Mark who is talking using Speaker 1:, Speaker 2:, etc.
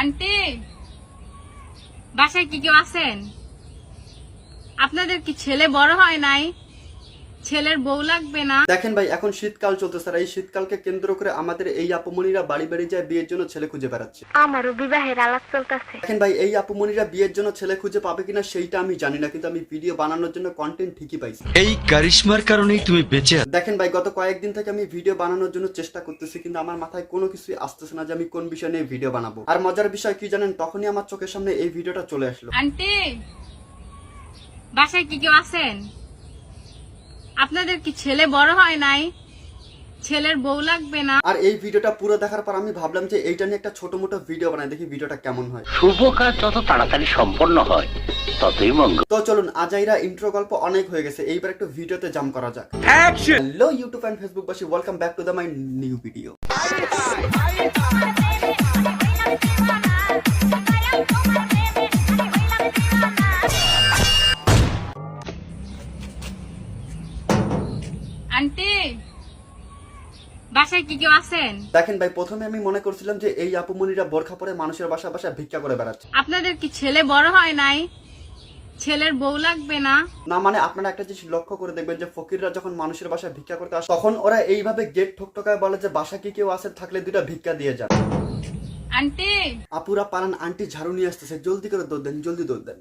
Speaker 1: Aunty বাসায় কি কেউ আছেন? আপনাদের কি ছেলে বড় হয় নাই? ছেলের বউ লাগবে না।
Speaker 2: দেখেন ভাই এখন শীতকাল চলতেছে আর এই শীতকালকে কেন্দ্র করে আমাদের এই আপুমনিরা বাড়ি বাড়ি যায় বিয়ের জন্য ছেলে খুঁজে বেড়াচ্ছে।
Speaker 3: আমারও বিবাহের আলাপ চলতেছে।
Speaker 2: দেখেন ভাই এই আপুমনিরা বিয়ের জন্য ছেলে খুঁজে পাবে কিনা সেইটা আমি জানি না কিন্তু আমি ভিডিও বানানোর জন্য কন্টেন্ট ঠিকই পাইছি।
Speaker 4: এই কারিশমার কারণেই তুমি বেঁচে আছো।
Speaker 2: দেখেন ভাই গত কয়েকদিন থেকে আমি ভিডিও বানানোর জন্য চেষ্টা করতেছি কিন্তু আমার মাথায় কোনো কিছুই আসতেছে না যে আমি কোন বিষয় নিয়ে ভিডিও বানাবো। আর মজার বিষয় কি জানেন তখনই আমার চোখের সামনে এই ভিডিওটা চলে আসলো।
Speaker 1: আন্টি বাসায় কি কেউ আছেন? আপনাদের কি ছেলে বড় হয় নাই ছেলের বউ লাগবে না
Speaker 2: আর এই ভিডিওটা পুরো দেখার পর আমি ভাবলাম যে এইটা নিয়ে একটা ছোট মোটো ভিডিও বানাই দেখি ভিডিওটা কেমন হয়
Speaker 5: শুভ কাজ যত তাড়াতাড়ি সম্পন্ন হয় ততই মঙ্গল
Speaker 2: তো চলুন আজাইরা ইন্ট্রো গল্প অনেক হয়ে গেছে এইবার একটু ভিডিওতে জাম করা যাক হ্যালো ইউটিউব এন্ড ফেসবুক বাসী welcome back to the my new video
Speaker 1: aunty বাসায় কি কেউ আছেন?
Speaker 2: দেখেন ভাই প্রথমে আমি মনে করছিলাম যে এই আপুমনিরা বোরখা পরে মানুষের বাসা বাসা ভিক্ষা করে বেড়াচ্ছে।
Speaker 1: আপনাদের কি ছেলে বড় হয় নাই? ছেলের বউ লাগবে না?
Speaker 2: না মানে আপনারা একটা জিনিস লক্ষ্য করে দেখবেন যে ফকিররা যখন মানুষের বাসায় ভিক্ষা করতে আসে তখন ওরা এইভাবে গেট ঠকঠকায় বলে যে বাসা কি কেউ আসে থাকলে দুটা ভিক্ষা দিয়ে যান।
Speaker 1: আন্টি
Speaker 2: আপুরা পারান আন্টি ঝাড়ু নিয়ে আসতেছে জলদি করে দৌড় দেন জলদি দৌড় দেন।